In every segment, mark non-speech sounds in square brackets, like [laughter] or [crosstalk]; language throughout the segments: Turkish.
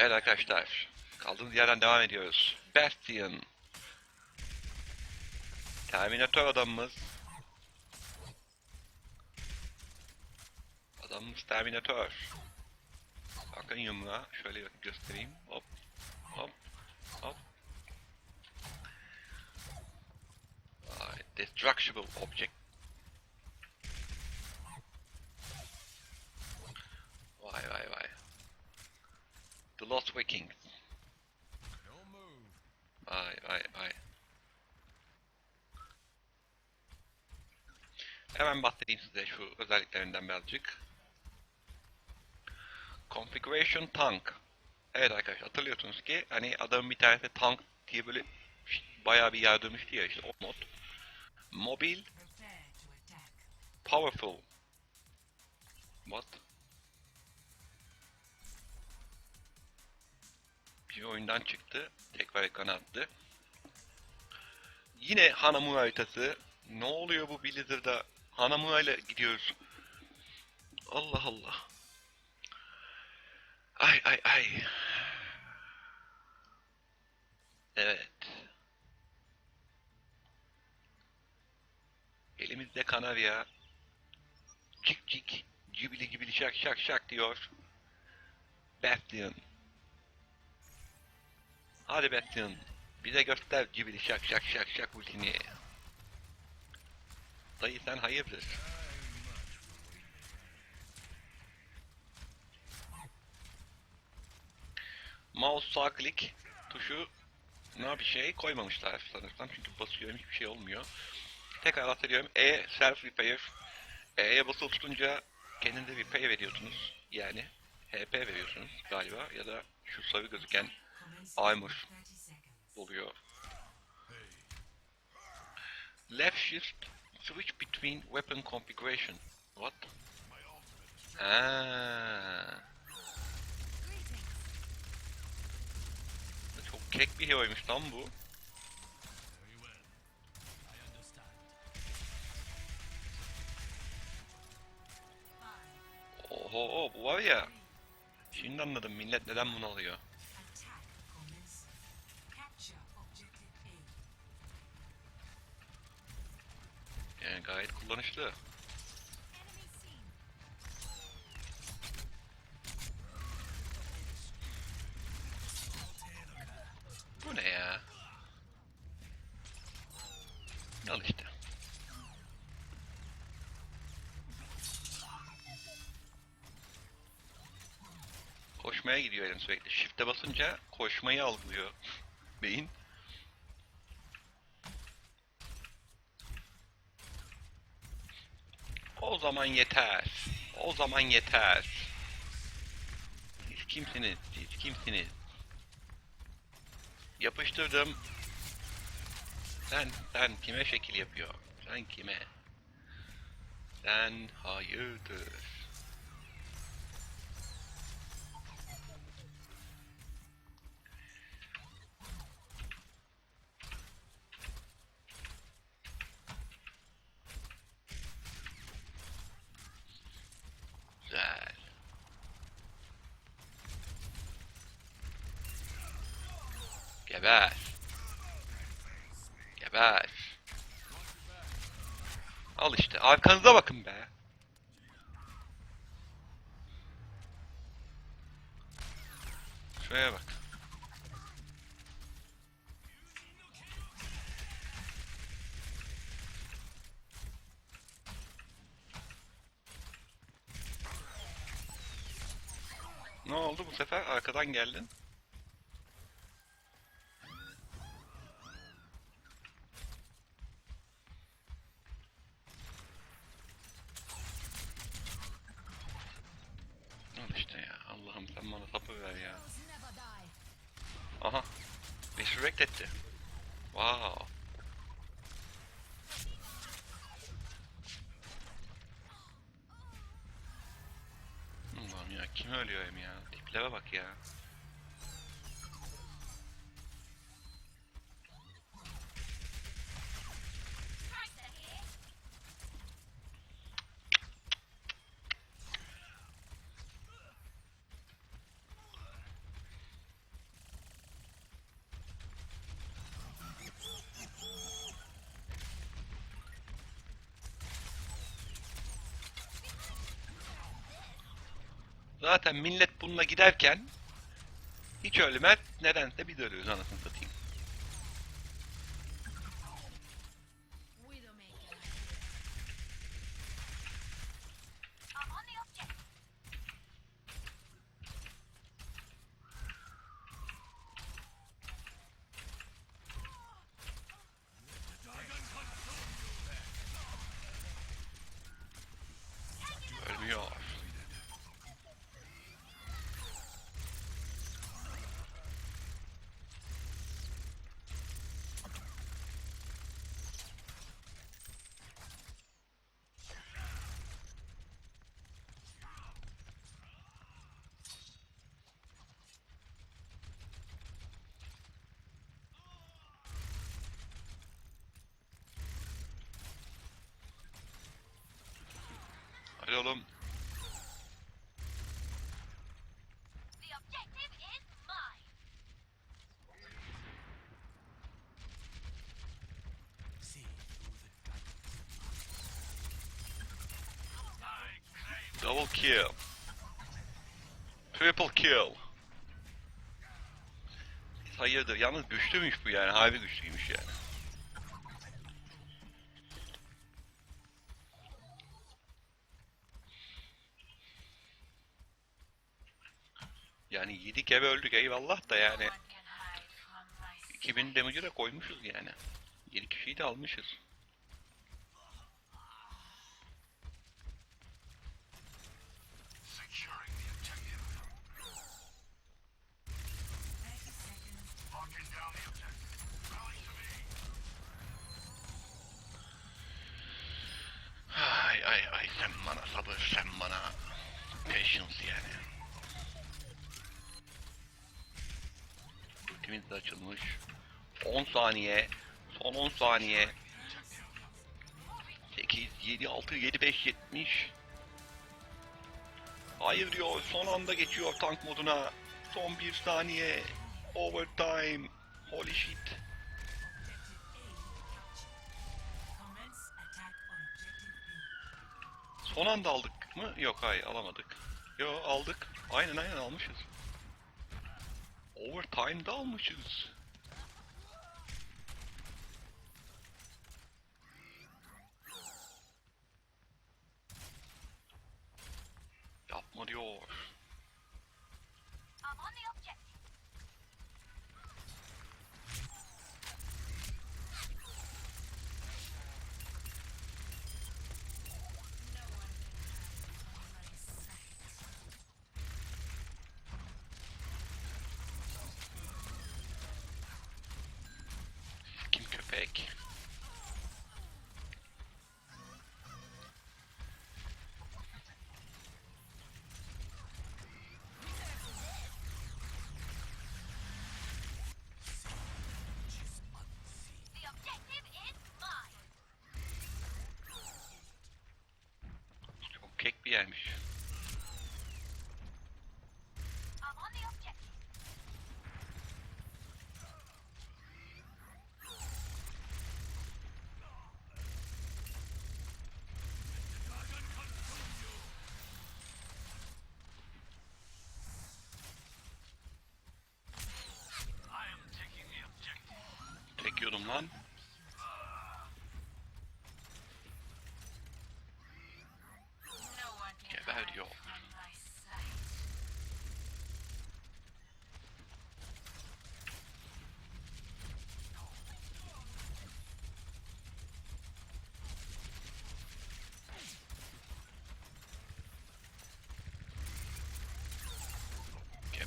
Evet arkadaşlar. Kaldığımız yerden devam ediyoruz. Bastion. Terminator adamımız. Adamımız Terminator. Bakın yumruğa. Şöyle göstereyim. Hop. Hop. Hop. Destructible object. Vikings. Vay vay vay. Hemen bahsedeyim size şu özelliklerinden birazcık. Configuration Tank. Evet arkadaşlar hatırlıyorsunuz ki hani adamın bir tanesi tank diye böyle bayağı bir yer dönmüştü ya işte o mod. Mobil Powerful. What? Bir oyundan çıktı. Tekrar ekrana attı. Yine Hanamura haritası. Ne oluyor bu Blizzard'da? Hanamura ile gidiyoruz. Allah Allah. Ay ay ay. Evet. Elimizde kanarya. Cik cik. Cibili cibili şak şak şak diyor. Bastion. Hadi Bastion. Bize göster cibili şak şak şak şak ultini. Dayı sen hayırdır? Mouse sağ klik tuşu ne bir şey koymamışlar sanırsam çünkü basıyorum hiçbir şey olmuyor. Tekrar hatırlıyorum. E self repair. E'ye basılı tutunca kendinize repair veriyorsunuz. Yani HP veriyorsunuz galiba ya da şu sarı gözüken armor oluyor. Left shift switch between weapon configuration. What? Ha. Çok kek bir heroymuş lan bu. Oho bu var ya. Şimdi anladım millet neden bunu alıyor. Yani gayet kullanışlı. Bu ne ya? Al işte. Koşmaya gidiyor elim sürekli. Shift'e basınca koşmayı algılıyor [laughs] beyin. O zaman yeter. O zaman yeter. Siz kimsiniz? Siz kimsiniz? Yapıştırdım. Sen, sen kime şekil yapıyor? Sen kime? Sen hayırdır? Geber. Geber. Al işte. Arkanıza bakın be. Şuraya bak. Ne oldu bu sefer? Arkadan geldin. Allah'ım ya kim ölüyor hem ya? Tiplere bak ya. Zaten millet bununla giderken hiç ölmez. Nedense biz ölüyoruz anasını Hadi oğlum. Double kill. Triple kill. Hayırdır yalnız güçlüymüş bu yani harbi güçlüymüş yani. Yani 7 kere öldük eyvallah da yani One can hide from my sight. 2000 damage'ı da koymuşuz yani. 7 kişiyi de almışız. Ay ay ay sen bana sabır sen bana patience yani. Ultimiz de açılmış. 10 saniye. Son 10 saniye. 8, 7, 6, 7, 5, 70. Hayır diyor. Son anda geçiyor tank moduna. Son 1 saniye. Overtime. Holy shit. Son anda aldık mı? Yok hayır alamadık. Yo aldık. Aynen aynen almışız. overtime down, which is Çok kek bir yermiş.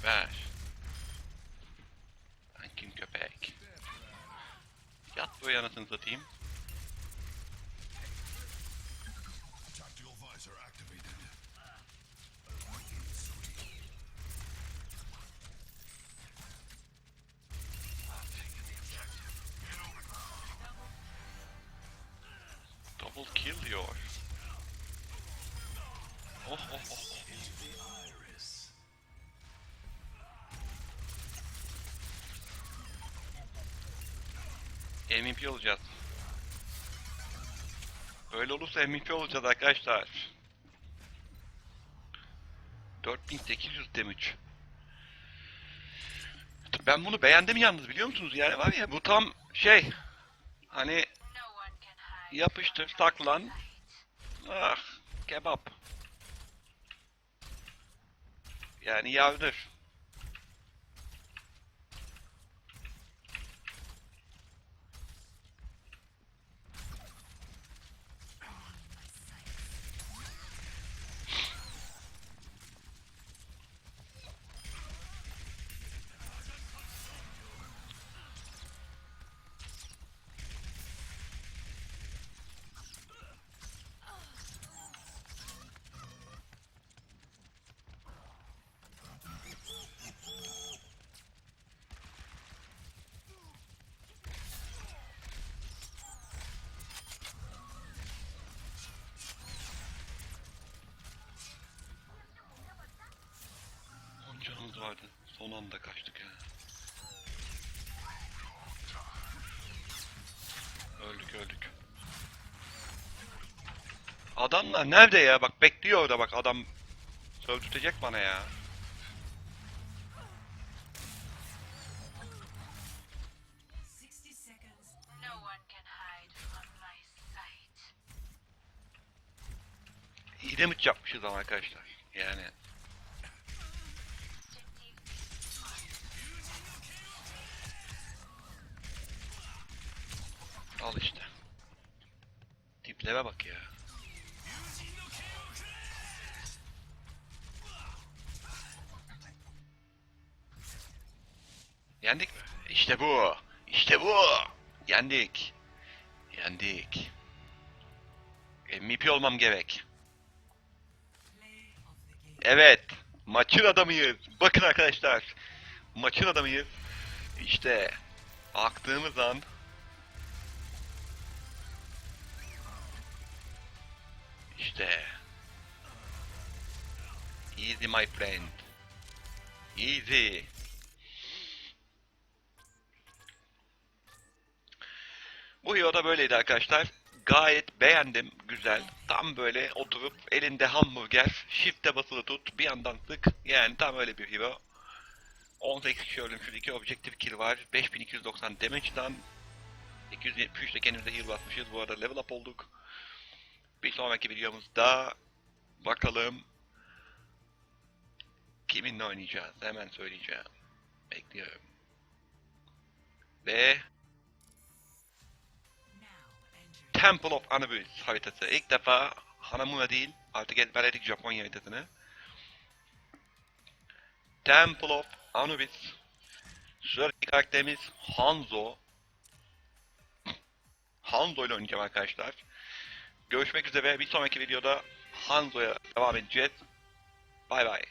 Geber. Ben kim köpek? Yat bu anasını satayım. Tactical visor activated. I'm taking the objective. Get over Double kill diyor. Oh oh oh. MVP olacağız. Böyle olursa MVP olacağız arkadaşlar. 4800 damage. Ben bunu beğendim yalnız biliyor musunuz? Yani var ya bu tam şey hani yapıştır saklan ah kebap. Yani yardır. Canımız vardı. Son anda kaçtık ya. Öldük öldük. Adamlar nerede ya? Bak bekliyor orada bak adam sövdürtecek bana ya. İyi damage yapmışız ama arkadaşlar. Yani Tiplere bak ya. Yendik mi? İşte bu. İşte bu. Yendik. Yendik. MVP olmam gerek. Evet. Maçın adamıyız. Bakın arkadaşlar. Maçın adamıyız. İşte aktığımız an İşte Easy my friend. Easy. Bu hero da böyleydi arkadaşlar. Gayet beğendim. Güzel. Tam böyle oturup elinde hamburger, shift'e basılı tut, bir yandan sık. Yani tam öyle bir hero. 18 kişi ölümsüz, 2 objective kill var. 5290 damage'dan 273 de kendimize heal basmışız. Bu arada level up olduk. Bir sonraki videomuzda bakalım kiminle oynayacağız. Hemen söyleyeceğim. Bekliyorum. Ve. Temple of Anubis haritası. İlk defa Hanamura değil, artık ezberledik Japonya haritasını. Temple of Anubis. Sıradaki karakterimiz Hanzo. Hanzo ile oynayacağım arkadaşlar. Görüşmek üzere. Bir sonraki videoda Hanzo'ya devam edeceğiz. Bay bay.